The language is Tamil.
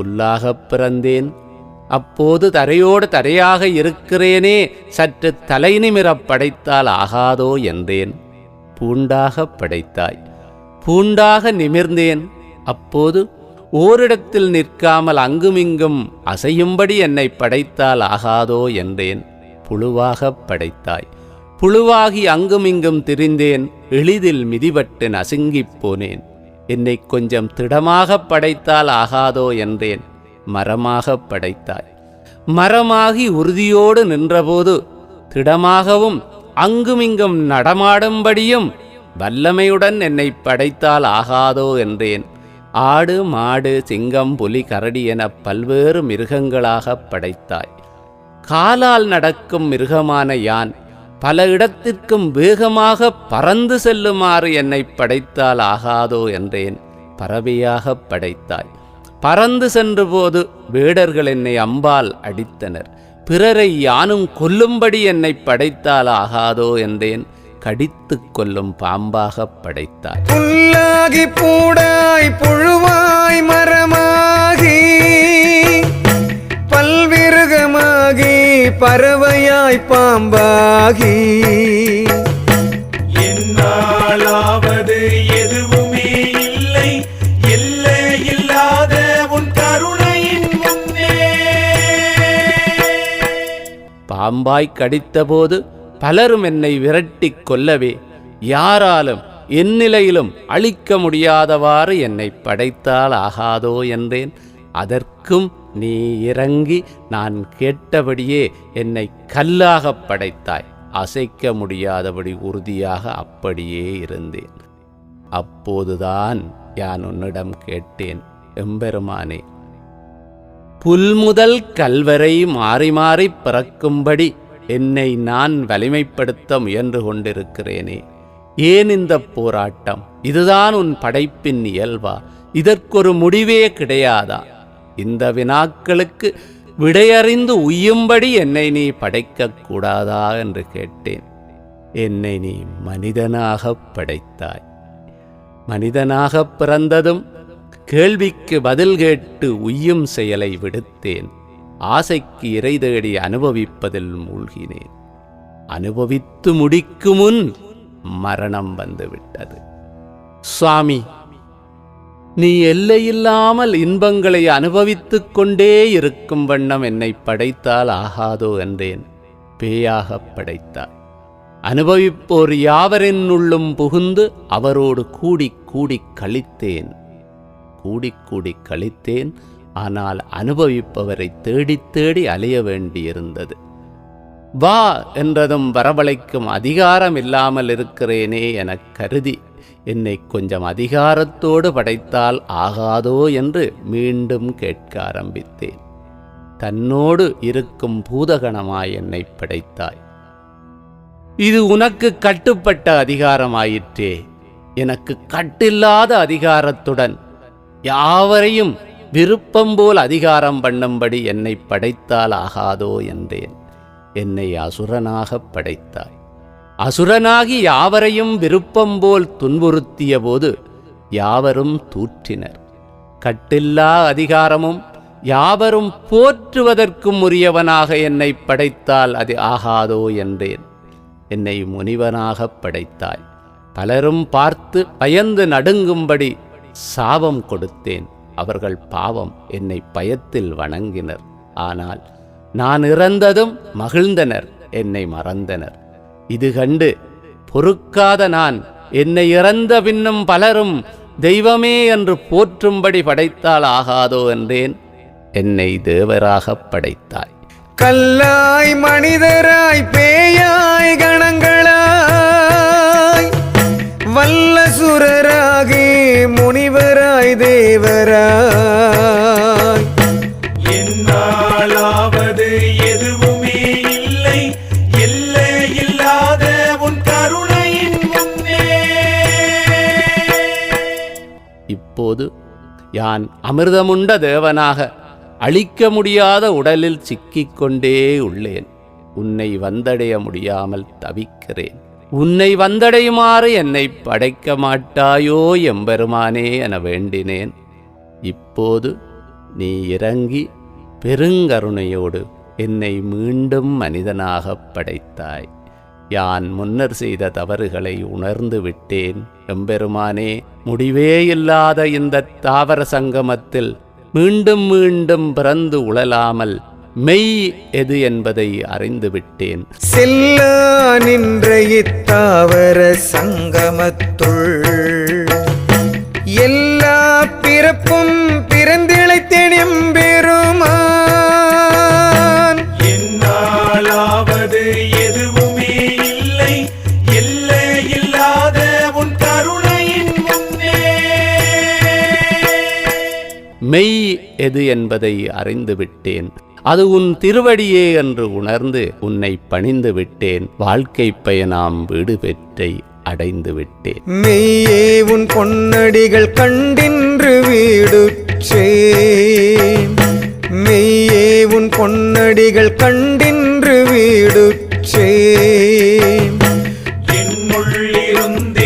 புல்லாகப் பிறந்தேன். அப்போது தரையோடு தரையாக இருக்கிறேனே சற்று தலை நிமிரப் படைத்தால் ஆகாதோ என்றேன். பூண்டாகப் படைத்தாய். பூண்டாக நிமிர்ந்தேன். அப்போது ஓரிடத்தில் நிற்காமல் அங்குமிங்கும் அசையும்படி என்னை படைத்தால் ஆகாதோ என்றேன். புழுவாகப் படைத்தாய். புழுவாகி அங்குமிங்கும் திரிந்தேன். எளிதில் மிதிபட்டு நசுங்கிப் போனேன். என்னை கொஞ்சம் திடமாகப் படைத்தால் ஆகாதோ என்றேன். மரமாகப் படைத்தாய். மரமாகி உறுதியோடு நின்றபோது திடமாகவும் அங்குமிங்கும் நடமாடும்படியும் வல்லமையுடன் என்னை படைத்தால் ஆகாதோ என்றேன். ஆடு மாடு சிங்கம் புலி கரடி என பல்வேறு மிருகங்களாகப் படைத்தாய். காலால் நடக்கும் மிருகமான யான் பல இடத்திற்கும் வேகமாக பறந்து செல்லுமாறு என்னை படைத்தால் ஆகாதோ என்றேன். பறவையாகப் படைத்தாய். பறந்து சென்றபோது வேடர்கள் என்னை அம்பால் அடித்தனர். பிறரை யானும் கொல்லும்படி என்னை படைத்தால் ஆகாதோ என்றேன். கடித்துக் கொல்லும் பாம்பாகப் படைத்தாய் புல்லாகி பூடாய் புழு பறவையாய் பாம்பாகி. என்னாலாவது எதுவுமே இல்லை. எல்லை இல்லாத உன் கருணையின் முன்னே. பாம்பாய் கடித்தபோது பலரும் என்னை விரட்டிக் கொல்லவே யாராலும் என் நிலையிலும் அழிக்க முடியாதவாறு என்னை படைத்தால் ஆகாதோ என்றேன் அதற்கும் நீ இறங்கி நான் கேட்டபடியே என்னை கல்லாகப் படைத்தாய். அசைக்க முடியாதபடி உறுதியாக அப்படியே இருந்தேன். அப்போதுதான் யான் உன்னிடம் கேட்டேன் எம்பெருமானே புல்முதல் கல்வரை மாறி மாறி பிறக்கும்படி என்னை நான் வலிமைப்படுத்த முயன்று கொண்டிருக்கிறேனே. ஏன் இந்த போராட்டம்? இதுதான் உன் படைப்பின் இயல்பா? இதற்கொரு முடிவே கிடையாதா? இந்த வினாக்களுக்கு விடையறிந்து உய்யும்படி என்னை நீ படைக்கக்கூடாதா என்று கேட்டேன். என்னை நீ மனிதனாகப் படைத்தாய். மனிதனாகப் பிறந்ததும் கேள்விக்கு பதில் கேட்டு உய்யும் செயலை விடுத்தேன். ஆசைக்கு இறை தேடி அனுபவிப்பதில் மூழ்கினேன். அனுபவித்து முடிக்கும் முன் மரணம் வந்துவிட்டது. சுவாமி நீ எல்லையில்லாமல் இன்பங்களை அனுபவித்துக் கொண்டே இருக்கும் வண்ணம் என்னை படைத்தால் ஆகாதோ என்றேன். பேயாகப் படைத்தாய் அனுபவிப்போர் யாவரின் உள்ளும் புகுந்து அவரோடு கூடி கூடி கழித்தேன் கூடி கூடி கழித்தேன் ஆனால் அனுபவிப்பவரை தேடித் தேடி அலைய வேண்டியிருந்தது. வா என்றதும் வரவழைக்கும் அதிகாரம் இல்லாமல் இருக்கிறேனே எனக் கருதி என்னை கொஞ்சம் அதிகாரத்தோடு படைத்தால் ஆகாதோ என்று மீண்டும் கேட்க ஆரம்பித்தேன். தன்னோடு இருக்கும் பூதகணமாய் என்னை படைத்தாய். இது உனக்கு கட்டுப்பட்ட அதிகாரமாயிற்றே. எனக்கு கட்டில்லாத அதிகாரத்துடன் யாவரையும் விருப்பம் போல் அதிகாரம் பண்ணும்படி என்னை படைத்தால் ஆகாதோ என்றேன். என்னை அசுரனாகப் படைத்தாய். அசுரனாகி யாவரையும் விருப்பம் போல் துன்புறுத்திய போது யாவரும் தூற்றினர். கட்டில்லா அதிகாரமும் யாவரும் போற்றுவதற்கும் உரியவனாக என்னை படைத்தால் அது ஆகாதோ என்றேன். என்னை முனிவனாகப் படைத்தாய். பலரும் பார்த்து பயந்து நடுங்கும்படி சாபம் கொடுத்தேன். அவர்கள் பாவம் என்னை பயத்தில் வணங்கினர். ஆனால் நான் இறந்ததும் மகிழ்ந்தனர். என்னை மறந்தனர். இது கண்டு பொறுக்காத நான் என்னை இறந்த பின்னும் பலரும் தெய்வமே என்று போற்றும்படி படைத்தால் ஆகாதோ என்றேன். என்னை தேவராகப் படைத்தாய். கல்லாய் மனிதராய் பேயாய்கள் யான் அமிர்தமுண்ட தேவனாக அழிக்க முடியாத உடலில் சிக்கிக் கொண்டே உள்ளேன். உன்னை வந்தடைய முடியாமல் தவிக்கிறேன். உன்னை வந்தடையுமாறு என்னை படைக்க மாட்டாயோ எம்பெருமானே என வேண்டினேன். இப்போது நீ இறங்கி பெருங்கருணையோடு என்னை மீண்டும் மனிதனாகப் படைத்தாய். யான் முன்னர் செய்த தவறுகளை உணர்ந்து விட்டேன். எம்பெருமானே முடிவே இல்லாத இந்த தாவர சங்கமத்தில் மீண்டும் மீண்டும் பிறந்து உழலாமல் மெய் எது என்பதை அறிந்து விட்டேன். செல்லா நின்ற இத்தாவர சங்கமத்துள் எது என்பதை அறிந்துவிட்டேன். அது உன் திருவடியே என்று உணர்ந்து உன்னை பணிந்து விட்டேன். வாழ்க்கை பயனாம் வீடு பெற்றை அடைந்து விட்டேன். மெய்யே உன் பொன்னடிகள் கண்டின்று வீடுச்சே மெய்யே உன் பொன்னடிகள் கண்டின்று வீடுச்சே என்னுள்ளிருந்தே